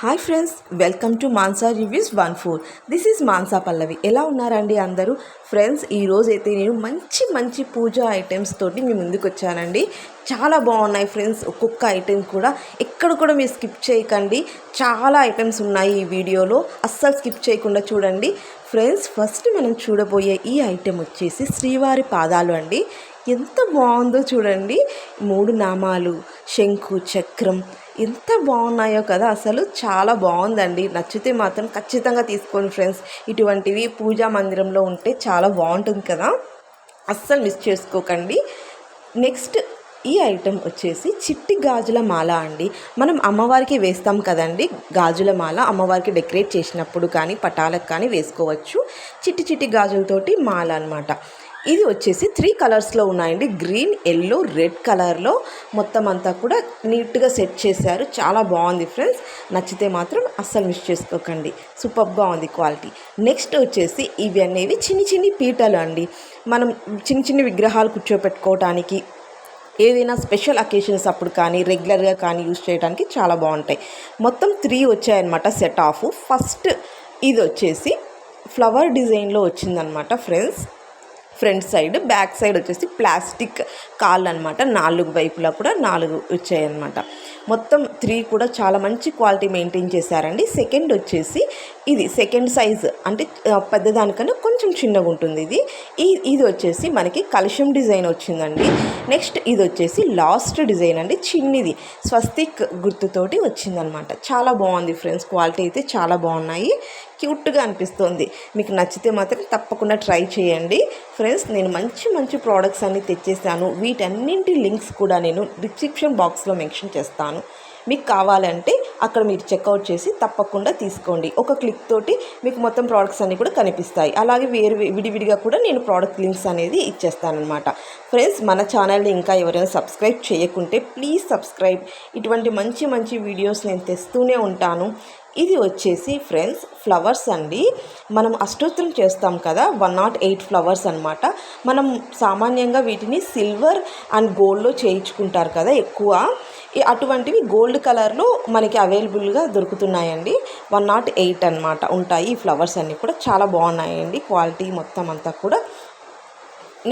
Hi friends welcome to Mansa reviews one four this is Mansa Pallavi ఎలా ఉన్నారండి అందరూ? Friends ఈరోజు అయితే నేను మంచి మంచి పూజ ఐటమ్స్ తోటి మీ ముందుకు వచ్చానండి. చాలా బాగున్నాయి ఫ్రెండ్స్ ఒక్కొక్క ఐటెం కూడా ఎక్కడ కూడా మీరు స్కిప్ చేయకండి. చాలా ఐటమ్స్ ఉన్నాయి ఈ వీడియోలో. అస్సలు స్కిప్ చేయకుండా చూడండి. ఫ్రెండ్స్ ఫస్ట్ మనం చూడబోయే ఈ ఐటెం వచ్చేసి శ్రీవారి పాదాలు అండి. ఎంత బాగుందో చూడండి. మూడు నామాలు శంకు చక్రం ఎంత బాగున్నాయో కదా అసలు చాలా బాగుందండి. నచ్చితే మాత్రం ఖచ్చితంగా తీసుకోండి ఫ్రెండ్స్. ఇటువంటివి పూజా మందిరంలో ఉంటే చాలా బాగుంటుంది కదా. అస్సలు మిస్ చేసుకోకండి. నెక్స్ట్ ఈ ఐటెం వచ్చేసి చిట్టి గాజుల మాల అండి. మనం అమ్మవారికి వేస్తాం కదండి గాజుల మాల. అమ్మవారికి డెకరేట్ చేసినప్పుడు కానీ పటాలకు కానీ వేసుకోవచ్చు. చిట్టి చిట్టి గాజులతోటి మాల అనమాట ఇది వచ్చేసి త్రీ కలర్స్లో ఉన్నాయండి. గ్రీన్ ఎల్లో రెడ్ కలర్లో మొత్తం అంతా కూడా నీట్గా సెట్ చేశారు. చాలా బాగుంది ఫ్రెండ్స్ నచ్చితే మాత్రం అస్సలు మిస్ చేసుకోకండి. సూపర్గా ఉంది క్వాలిటీ నెక్స్ట్ వచ్చేసి ఇవి అనేవి చిన్ని చిన్ని పీటలు అండి. మనం చిన్న చిన్న విగ్రహాలు కూర్చోపెట్టుకోవటానికి ఏదైనా స్పెషల్ అకేషన్స్ అప్పుడు కానీ రెగ్యులర్గా కానీ యూస్ చేయడానికి చాలా బాగుంటాయి. మొత్తం త్రీ వచ్చాయన్నమాట సెట్ ఆఫ్ ఫస్ట్ ఇది వచ్చేసి ఫ్లవర్ డిజైన్లో వచ్చిందనమాట friends front side back side వచ్చేసి ప్లాస్టిక్ కాళ్ళు అనమాట నాలుగు వైపులా కూడా నాలుగు వచ్చాయన్నమాట. మొత్తం త్రీ కూడా చాలా మంచి క్వాలిటీ మెయింటైన్ చేశారండి. సెకండ్ వచ్చేసి ఇది సెకండ్ సైజ్. అంటే పెద్దదానికన్నా కొంచెం చిన్నగా ఉంటుంది ఇది. ఇది వచ్చేసి మనకి కలుషం డిజైన్ వచ్చిందండి. నెక్స్ట్ ఇది వచ్చేసి లాస్ట్ డిజైన్ అండి. చిన్నది. స్వస్తిక్ గుర్తుతోటి వచ్చిందనమాట చాలా బాగుంది ఫ్రెండ్స్. క్వాలిటీ అయితే చాలా బాగున్నాయి. క్యూట్గా అనిపిస్తుంది. మీకు నచ్చితే మాత్రం తప్పకుండా ట్రై చేయండి. ఫ్రెండ్స్ నేను మంచి మంచి ప్రోడక్ట్స్ అన్ని తెచ్చేసాను. వీటన్నింటి లింక్స్ కూడా నేను డిస్క్రిప్షన్ బాక్స్లో మెన్షన్ చేస్తాను. మీకు కావాలంటే అక్కడ మీరు చెక్అవుట్ చేసి తప్పకుండా తీసుకోండి. ఒక క్లిక్ తోటి మీకు మొత్తం ప్రోడక్ట్స్ అన్నీ కూడా కనిపిస్తాయి. అలాగే వేరు విడివిడిగా కూడా నేను ప్రోడక్ట్ లింక్స్ అనేది ఇచ్చేస్తానమాట ఫ్రెండ్స్ మన ఛానల్ని ఇంకా ఎవరైనా సబ్స్క్రైబ్ చేయకుంటే ప్లీజ్ సబ్స్క్రైబ్. ఇటువంటి మంచి మంచి వీడియోస్ నేను తెస్తూనే ఉంటాను. ఇది వచ్చేసి ఫ్రెండ్స్ ఫ్లవర్స్ అండి. మనం అష్టోత్తరం చేస్తాం కదా వన్ నాట్ ఎయిట్ ఫ్లవర్స్ అనమాట మనం సామాన్యంగా వీటిని సిల్వర్ అండ్ గోల్డ్లో చేయించుకుంటారు కదా ఎక్కువ. అటువంటివి గోల్డ్ కలర్లో మనకి అవైలబుల్గా దొరుకుతున్నాయండి. వన్ నాట్ ఎయిట్ అనమాట ఉంటాయి ఈ ఫ్లవర్స్ అన్నీ కూడా. చాలా బాగున్నాయండి క్వాలిటీ మొత్తం అంతా కూడా.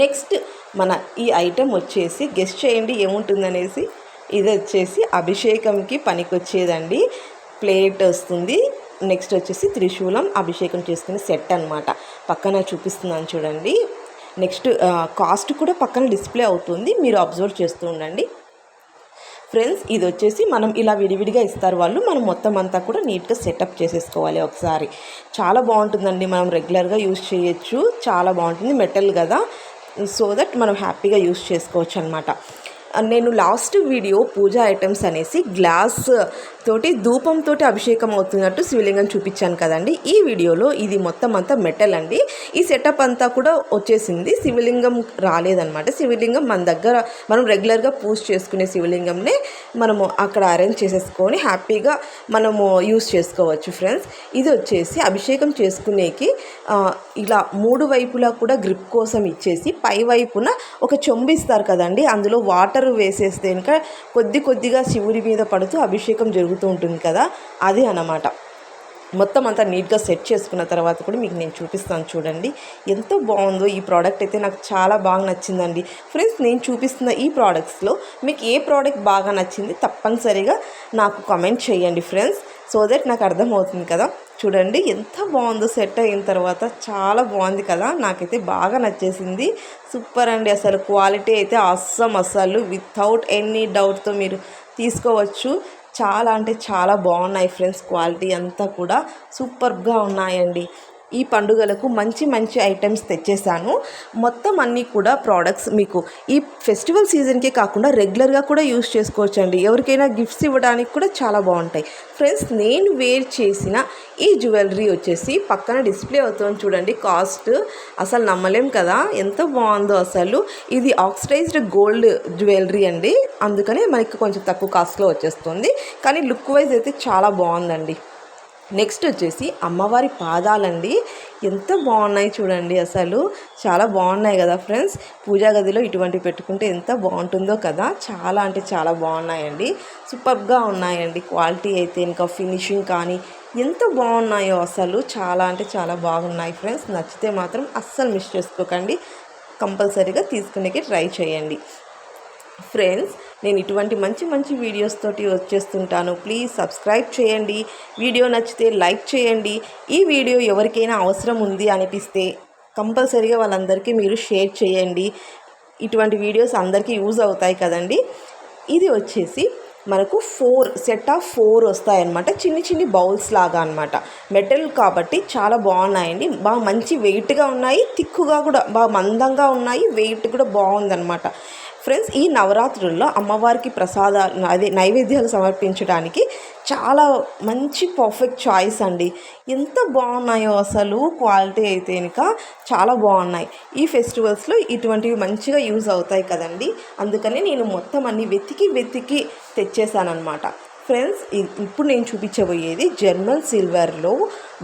నెక్స్ట్ మన ఈ ఐటెం వచ్చేసి గెస్ట్ చేయండి ఏముంటుందనేసి. ఇది వచ్చేసి అభిషేకంకి పనికొచ్చేదండి. ప్లేట్ వస్తుంది. నెక్స్ట్ వచ్చేసి త్రిశూలం అభిషేకం చేసుకునే సెట్ అనమాట పక్కన చూపిస్తున్నాను చూడండి. నెక్స్ట్ కాస్ట్ కూడా పక్కన డిస్ప్లే అవుతుంది. మీరు అబ్జర్వ్ చేస్తూ ఉండండి. ఫ్రెండ్స్ ఇది వచ్చేసి మనం ఇలా విడివిడిగా ఇస్తారు వాళ్ళు. మనం మొత్తం అంతా కూడా నీట్గా సెటప్ చేసేసుకోవాలి ఒకసారి. చాలా బాగుంటుందండి. మనం రెగ్యులర్గా యూజ్ చేయొచ్చు. చాలా బాగుంటుంది. మెటల్ కదా. సో దట్ మనం హ్యాపీగా యూస్ చేసుకోవచ్చు అనమాట నేను లాస్ట్ వీడియో పూజా ఐటమ్స్ అనేసి గ్లాస్ తోటి ధూపంతో అభిషేకం అవుతున్నట్టు శివలింగం చూపించాను కదండి. ఈ వీడియోలో ఇది మొత్తం అంతా మెటల్ అండి. ఈ సెటప్ అంతా కూడా వచ్చేసింది. శివలింగం రాలేదనమాట శివలింగం మన దగ్గర మనం రెగ్యులర్గా పూజ చేసుకునే శివలింగంనే మనము అక్కడ అరేంజ్ చేసేసుకొని హ్యాపీగా మనము యూస్ చేసుకోవచ్చు ఫ్రెండ్స్ ఇది వచ్చేసి అభిషేకం చేసుకునేకి ఇలా మూడు వైపులా కూడా గ్రిప్ కోసం ఇచ్చేసి పై వైపున ఒక చొంబు ఇస్తారు కదండి. అందులో వాటర్ వేసేస్తే కనుక కొద్ది కొద్దిగా శివుడి మీద పడుతూ అభిషేకం జరుగుతూ ఉంటుంది కదా అది అన్నమాట. మొత్తం అంతా నీట్గా సెట్ చేసుకున్న తర్వాత కూడా మీకు నేను చూపిస్తాను చూడండి. ఎంతో బాగుందో ఈ ప్రోడక్ట్ అయితే నాకు చాలా బాగా నచ్చిందండి. ఫ్రెండ్స్ నేను చూపిస్తున్న ఈ ప్రోడక్ట్స్లో మీకు ఏ ప్రోడక్ట్ బాగా నచ్చింది తప్పనిసరిగా నాకు కమెంట్ చేయండి ఫ్రెండ్స్. సో దట్ నాకు అర్థమవుతుంది కదా. చూడండి ఎంత బాగుందో సెట్ అయిన తర్వాత చాలా బాగుంది కదా. నాకైతే బాగా నచ్చేసింది. సూపర్ అండి అసలు. క్వాలిటీ అయితే అస్సం అసలు వితౌట్ ఎనీ డౌట్తో మీరు తీసుకోవచ్చు. చాలా అంటే చాలా బాగున్నాయి ఫ్రెండ్స్ క్వాలిటీ అంతా కూడా. సూపర్గా ఉన్నాయండి. ఈ పండుగలకు మంచి మంచి ఐటమ్స్ తెచ్చేసాను మొత్తం అన్నీ కూడా ప్రోడక్ట్స్ మీకు. ఈ ఫెస్టివల్ సీజన్కే కాకుండా రెగ్యులర్గా కూడా యూస్ చేసుకోవచ్చు అండి ఎవరికైనా గిఫ్ట్స్ ఇవ్వడానికి కూడా చాలా బాగుంటాయి. ఫ్రెండ్స్ నేను వేర్ చేసిన ఈ జ్యువెలరీ వచ్చేసి పక్కన డిస్ప్లే అవుతుంది చూడండి. కాస్ట్ అసలు నమ్మలేం కదా? ఎంత బాగుందో అసలు. ఇది ఆక్సిడైజ్డ్ గోల్డ్ జ్యువెలరీ అండి. అందుకనే మనకి కొంచెం తక్కువ కాస్ట్లో వచ్చేస్తుంది. కానీ లుక్ వైజ్ అయితే చాలా బాగుందండి. నెక్స్ట్ వచ్చేసి అమ్మవారి పాదాలండి. ఎంత బాగున్నాయి చూడండి అసలు. చాలా బాగున్నాయి కదా ఫ్రెండ్స్. పూజా గదిలో ఇటువంటి పెట్టుకుంటే ఎంత బాగుంటుందో కదా. చాలా అంటే చాలా బాగున్నాయండి. సూపర్గా ఉన్నాయండి. క్వాలిటీ అయితే ఇంకా ఫినిషింగ్ కానీ ఎంత బాగున్నాయో అసలు. చాలా అంటే చాలా బాగున్నాయి ఫ్రెండ్స్. నచ్చితే మాత్రం అస్సలు మిస్ చేసుకోకండి. కంపల్సరీగా తీసుకునేకి ట్రై చేయండి. ఫ్రెండ్స్ నేను ఇటువంటి మంచి మంచి వీడియోస్ తోటి వచ్చేస్తుంటాను. ప్లీజ్ సబ్స్క్రైబ్ చేయండి. వీడియో నచ్చితే లైక్ చేయండి. ఈ వీడియో ఎవరికైనా అవసరం ఉంది అనిపిస్తే కంపల్సరీగా వాళ్ళందరికీ మీరు షేర్ చేయండి. ఇటువంటి వీడియోస్ అందరికీ యూజ్ అవుతాయి కదండి. ఇది వచ్చేసి మనకు ఫోర్ సెట్ ఆఫ్ ఫోర్ వస్తాయన్నమాట. చిన్ని చిన్ని బౌల్స్ లాగా అనమాట మెటల్ కాబట్టి చాలా బాగున్నాయండి. బాగా మంచి వెయిట్గా ఉన్నాయి. తిక్కుగా కూడా బాగా మందంగా ఉన్నాయి. వెయిట్ కూడా బాగుందన్నమాట. ఫ్రెండ్స్ ఈ నవరాత్రుల్లో అమ్మవారికి ప్రసాదాలు అదే నైవేద్యాలు సమర్పించడానికి చాలా మంచి పర్ఫెక్ట్ చాయిస్ అండి. ఎంత బాగున్నాయో అసలు క్వాలిటీ అయితే ఇంకా చాలా బాగున్నాయి. ఈ ఫెస్టివల్స్లో ఇటువంటివి మంచిగా యూజ్ అవుతాయి కదండి. అందుకని నేను మొత్తం అన్ని వెతికి వెతికి తెచ్చేసానమాట ఫ్రెండ్స్ ఇప్పుడు నేను చూపించబోయేది జర్మన్ సిల్వర్లో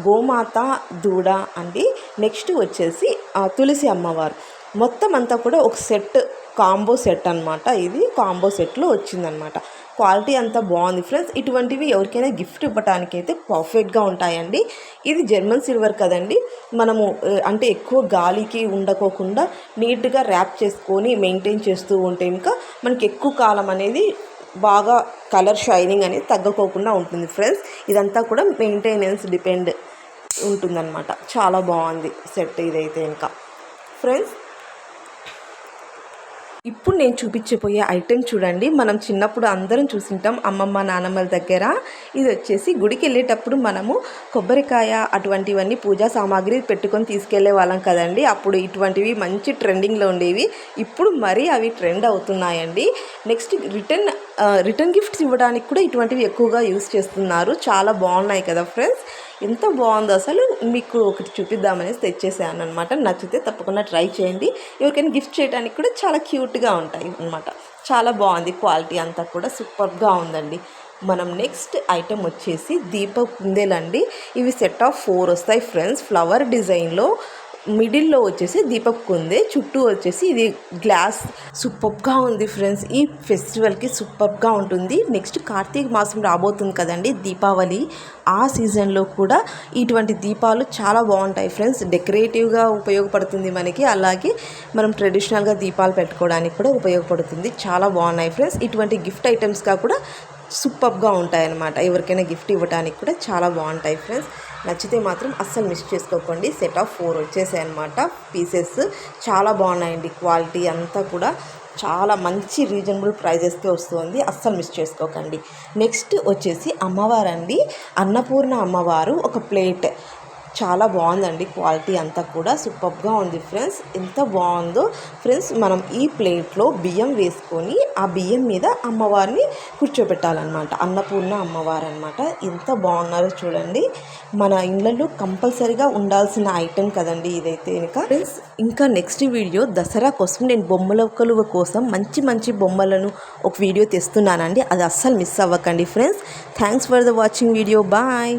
గోమాత దూడ అండి. నెక్స్ట్ వచ్చేసి తులసి అమ్మవారు. మొత్తం అంతా కూడా ఒక సెట్ కాంబో సెట్ అనమాట ఇది కాంబో సెట్లో వచ్చిందనమాట క్వాలిటీ అంతా బాగుంది ఫ్రెండ్స్. ఇటువంటివి ఎవరికైనా గిఫ్ట్ ఇవ్వడానికి అయితే పర్ఫెక్ట్గా ఉంటాయండి. ఇది జర్మన్ సిల్వర్ కదండి. మనము అంటే ఎక్కువ గాలికి ఉండకోకుండా నీట్గా ర్యాప్ చేసుకొని మెయింటైన్ చేస్తూ ఉంటే ఇంకా మనకి ఎక్కువ కాలం అనేది బాగా కలర్ షైనింగ్ అనేది తగ్గకోకుండా ఉంటుంది ఫ్రెండ్స్. ఇదంతా కూడా మెయింటెనెన్స్ డిపెండ్ ఉంటుందన్నమాట. చాలా బాగుంది సెట్ ఇదైతే ఇంకా. ఫ్రెండ్స్ ఇప్పుడు నేను చూపించబోయే ఐటెం చూడండి. మనం చిన్నప్పుడు అందరం చూసింటాం అమ్మమ్మ నానమ్మల దగ్గర. ఇది వచ్చేసి గుడికి వెళ్ళేటప్పుడు మనము కొబ్బరికాయ అటువంటివన్నీ పూజా సామాగ్రి పెట్టుకొని తీసుకెళ్ళే వాళ్ళం కదండి. అప్పుడు ఇటువంటివి మంచి ట్రెండింగ్లో ఉండేవి. ఇప్పుడు మరీ అవి ట్రెండ్ అవుతున్నాయండి. నెక్స్ట్ రిటర్న్ రిటర్న్ గిఫ్ట్స్ ఇవ్వడానికి కూడా ఇటువంటివి ఎక్కువగా యూస్ చేస్తున్నారు. చాలా బాగున్నాయి కదా ఫ్రెండ్స్. ఎంత బాగుందో అసలు మీకు ఒకటి చూపిద్దామనేసి తెచ్చేసాను అనమాట నచ్చితే తప్పకుండా ట్రై చేయండి. ఎవరికైనా గిఫ్ట్ చేయడానికి కూడా చాలా క్యూట్గా ఉంటాయి అనమాట చాలా బాగుంది. క్వాలిటీ అంతా కూడా సూపర్గా ఉందండి. మనం నెక్స్ట్ ఐటెం వచ్చేసి దీప కుందేలండి. ఇవి సెట్ ఆఫ్ ఫోర్ వస్తాయి ఫ్రెండ్స్. ఫ్లవర్ డిజైన్లో మిడిల్లో వచ్చేసి దీపక్ ఉంది చుట్టూ వచ్చేసి ఇది గ్లాస్. సూపర్గా ఉంది ఫ్రెండ్స్ ఈ ఫెస్టివల్కి సూపర్గా ఉంటుంది. నెక్స్ట్ కార్తీక మాసం రాబోతుంది కదండి దీపావళి. ఆ సీజన్లో కూడా ఇటువంటి దీపాలు చాలా బాగుంటాయి ఫ్రెండ్స్. డెకరేటివ్గా ఉపయోగపడుతుంది మనకి అలాగే మనం ట్రెడిషనల్గా దీపాలు పెట్టుకోవడానికి కూడా ఉపయోగపడుతుంది. చాలా బాగున్నాయి ఫ్రెండ్స్. ఇటువంటి గిఫ్ట్ ఐటమ్స్గా కూడా సూపర్గా ఉంటాయన్నమాట. ఎవరికైనా గిఫ్ట్ ఇవ్వడానికి కూడా చాలా బాగుంటాయి ఫ్రెండ్స్. నచ్చితే మాత్రం అస్సలు మిస్ చేసుకోకండి. సెట్ ఆఫ్ ఫోర్ వచ్చేసాయి అనమాట పీసెస్ చాలా బాగున్నాయండి. క్వాలిటీ అంతా కూడా చాలా మంచి రీజనబుల్ ప్రైజెస్తో వస్తుంది. అస్సలు మిస్ చేసుకోకండి. నెక్స్ట్ వచ్చేసి అమ్మవారండి. అన్నపూర్ణ అమ్మవారు ఒక ప్లేట్. చాలా బాగుందండి క్వాలిటీ అంతా కూడా. సూపర్గా ఉంది ఫ్రెండ్స్. ఎంత బాగుందో ఫ్రెండ్స్ మనం ఈ ప్లేట్లో బియ్యం వేసుకొని ఆ బియ్యం మీద అమ్మవారిని కూర్చోబెట్టాలన్నమాట. అన్నపూర్ణ అమ్మవారు అనమాట ఎంత బాగున్నారో చూడండి. మన ఇళ్ళల్లో కంపల్సరీగా ఉండాల్సిన ఐటెం కదండి ఇదైతే ఇంకా ఫ్రెండ్స్ ఇంకా నెక్స్ట్ వీడియో దసరా కోసం నేను బొమ్మల కొలువ కోసం మంచి మంచి బొమ్మలను ఒక వీడియో తెస్తున్నానండి. అది అస్సలు మిస్ అవ్వకండి friends. Thanks for the watching video. Bye.